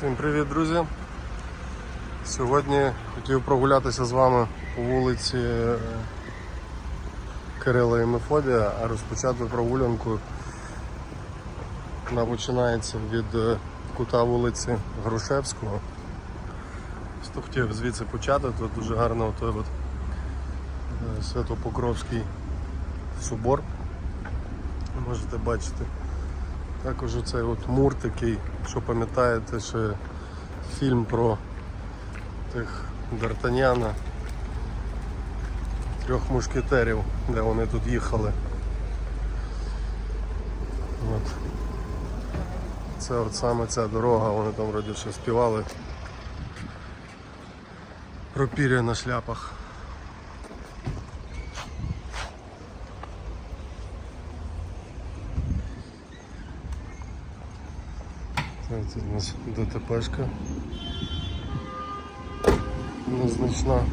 Всім привіт, друзі! Сьогодні хотів прогулятися з вами по вулиці е, Кирила і Мефодія, а розпочати прогулянку вона починається від е, кута вулиці Грушевського. Хто хотів звідси почати, тут дуже гарно той от е, Святопокровський собор. Можете бачити. Також оцей от мур такий, що пам'ятаєте, ще фільм про тих Д'Артаняна, трьох мушкетерів, де вони тут їхали. От. Це от саме ця дорога, вони там вроді ще співали про пір'я на шляпах. Це у нас ДТПшка. Незначна.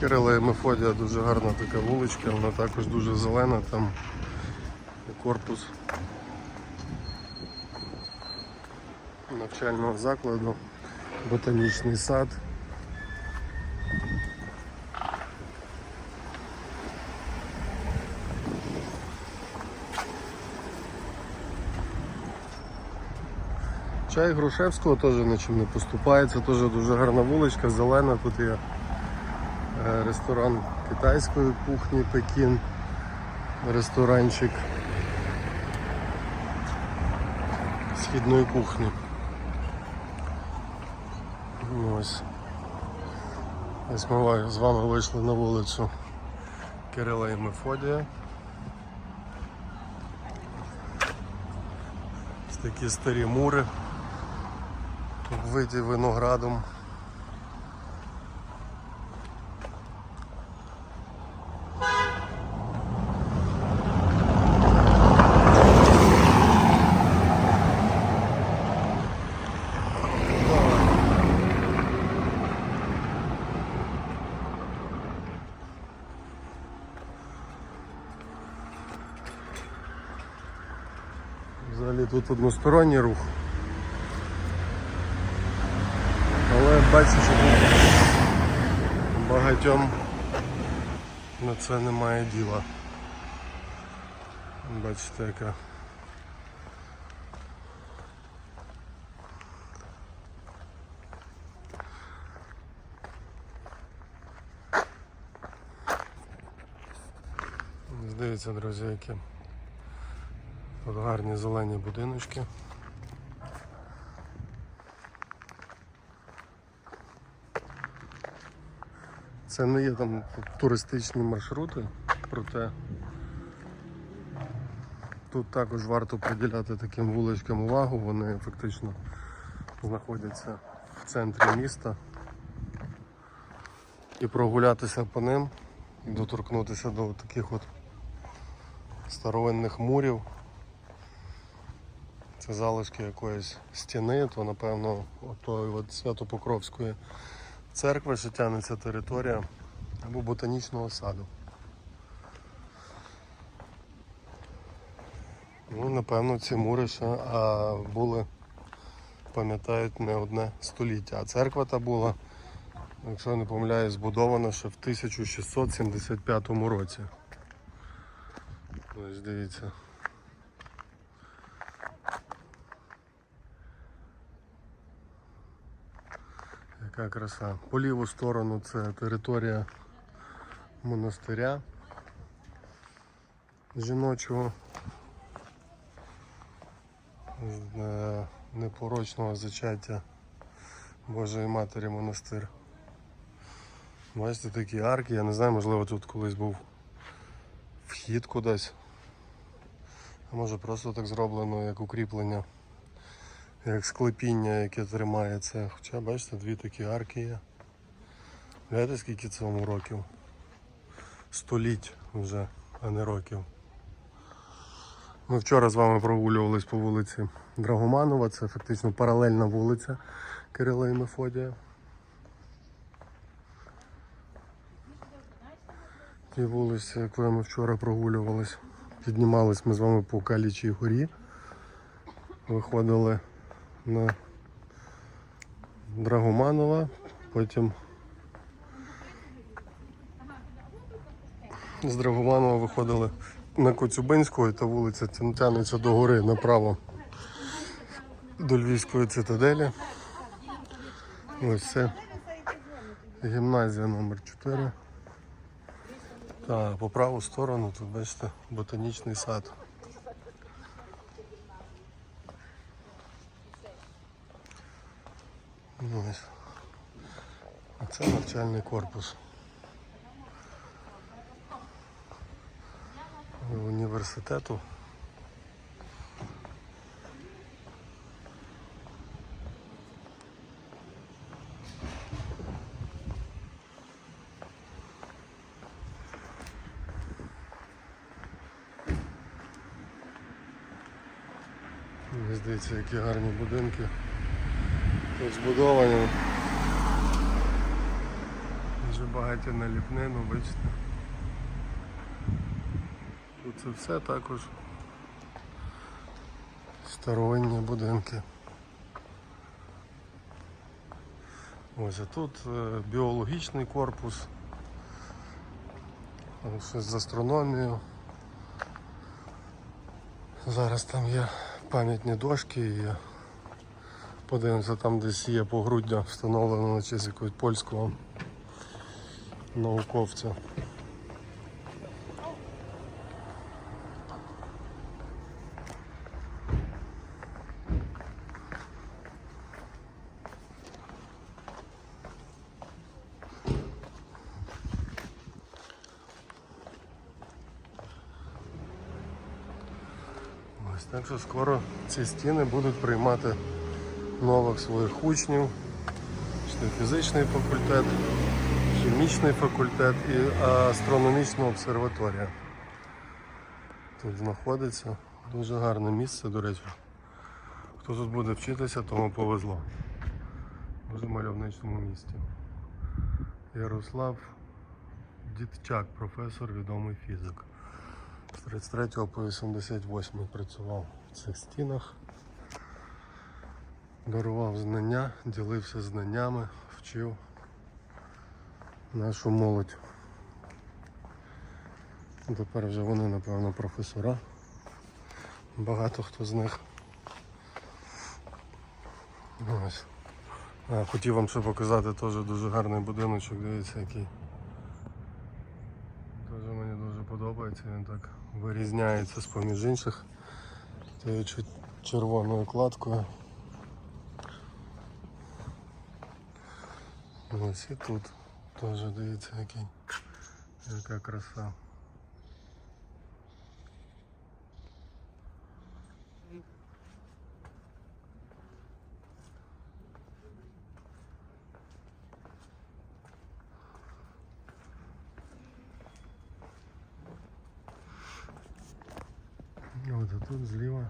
Кирила і Мефодія дуже гарна така вуличка, вона також дуже зелена, там корпус навчального закладу, ботанічний сад. Чай Грушевського теж нічим не поступається, теж дуже гарна вуличка, зелена. Тут є е, ресторан китайської кухні Пекін, ресторанчик східної кухні. Ось. Ось ми з вами вийшли на вулицю Кирила і Мефодія. Ось такі старі мури виті виноградом. Взагалі тут односторонній рух. Бачу, що тут багатьом на це немає діла. Бачите, яка. Дивіться, друзі, які тут гарні зелені будиночки. Це не є там туристичні маршрути, проте тут також варто приділяти таким вуличкам увагу, вони фактично знаходяться в центрі міста. І прогулятися по ним, і доторкнутися до таких от старовинних мурів. Це залишки якоїсь стіни, то напевно отої от Свято-Покровської церкви, що тягнеться територія або ботанічного саду. Ну, напевно, ці мури ще а, були, пам'ятають, не одне століття. А церква та була, якщо я не помиляюсь, збудована ще в 1675 році. Ось дивіться. Яка краса. По ліву сторону це територія монастиря жіночого е, непорочного зачаття Божої Матері монастир. Бачите такі арки, я не знаю, можливо тут колись був вхід кудись. А може просто так зроблено як укріплення як склепіння, яке тримається. Хоча бачите, дві такі арки є. Знаєте, скільки цьому років? Століть вже, а не років. Ми вчора з вами прогулювались по вулиці Драгоманова, це фактично паралельна вулиця Кирила і Мефодія. тій вулиці, якою ми вчора прогулювались. Піднімались ми з вами по Калічій горі. Виходили на Драгоманова, потім з Драгоманова виходили на Коцюбинську, та вулиця тя- тягнеться до гори направо до Львівської цитаделі. Ось це гімназія номер 4 Та по праву сторону тут бачите ботанічний сад. Ось. А це навчальний корпус. Університету. Мені здається, які гарні будинки тут збудовані. Дуже багаті на ліпнину, бачите. Тут це все також старовинні будинки. Ось а тут е, біологічний корпус. Щось з астрономією. Зараз там є пам'ятні дошки і подивимося, там десь є погруддя встановлено на честь якогось польського науковця. Ось так що скоро ці стіни будуть приймати нових своїх учнів. Фізичний факультет, хімічний факультет і астрономічна обсерваторія. Тут знаходиться дуже гарне місце, до речі. Хто тут буде вчитися, тому повезло. Дуже мальовничному місті. Ярослав Дідчак, професор, відомий фізик. З 33 по 88 працював в цих стінах, дарував знання, ділився знаннями, вчив нашу молодь. Тепер вже вони, напевно, професора. Багато хто з них. Ось. Хотів вам ще показати теж дуже гарний будиночок, дивіться який. Дуже мені дуже подобається, він так вирізняється з поміж інших тією червоною кладкою. Ось і тут теж дивіться який, яка краса. От а тут зліва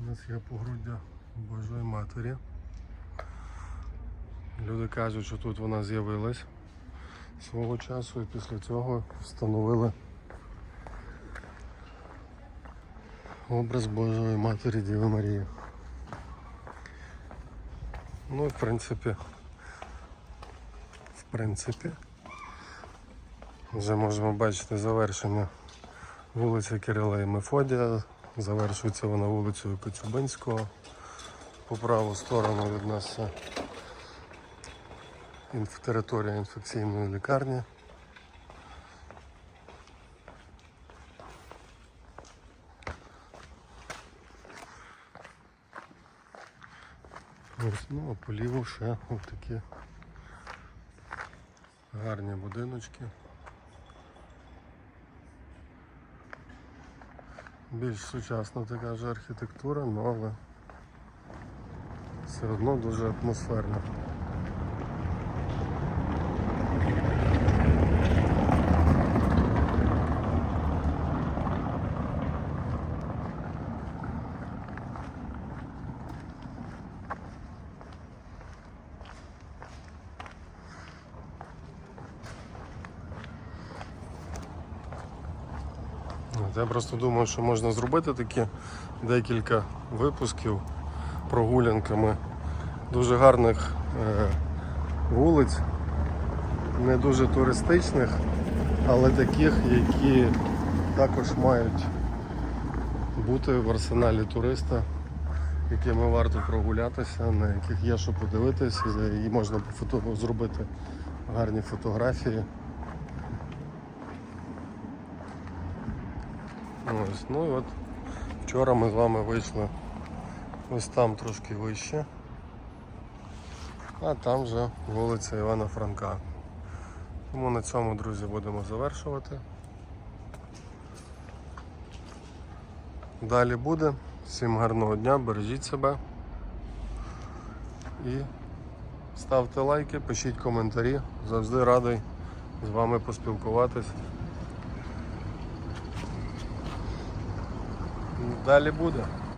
у нас є погруддя Божої Матері. Люди кажуть, що тут вона з'явилась свого часу і після цього встановили образ Божої Матері Діви Марії. Ну в принципі, в принципі, вже можемо бачити завершення Вулиця Кирила і Мефодія. Завершується вона вулицею Коцюбинського. По праву сторону від нас інф- територія інфекційної лікарні. Ось, ну, а по ліву ще ось такі гарні будиночки. Більш сучасна така ж архітектура, ну, але все одно дуже атмосферно. Я просто думаю, що можна зробити такі декілька випусків прогулянками дуже гарних е, вулиць, не дуже туристичних, але таких, які також мають бути в арсеналі туриста, якими варто прогулятися, на яких є що подивитися, і можна пофото- зробити гарні фотографії. Ось, ну і от вчора ми з вами вийшли ось там трошки вище, а там вже вулиця Івана Франка. Тому на цьому, друзі, будемо завершувати. Далі буде. Всім гарного дня, бережіть себе і ставте лайки, пишіть коментарі. Завжди радий з вами поспілкуватись. Далі буде.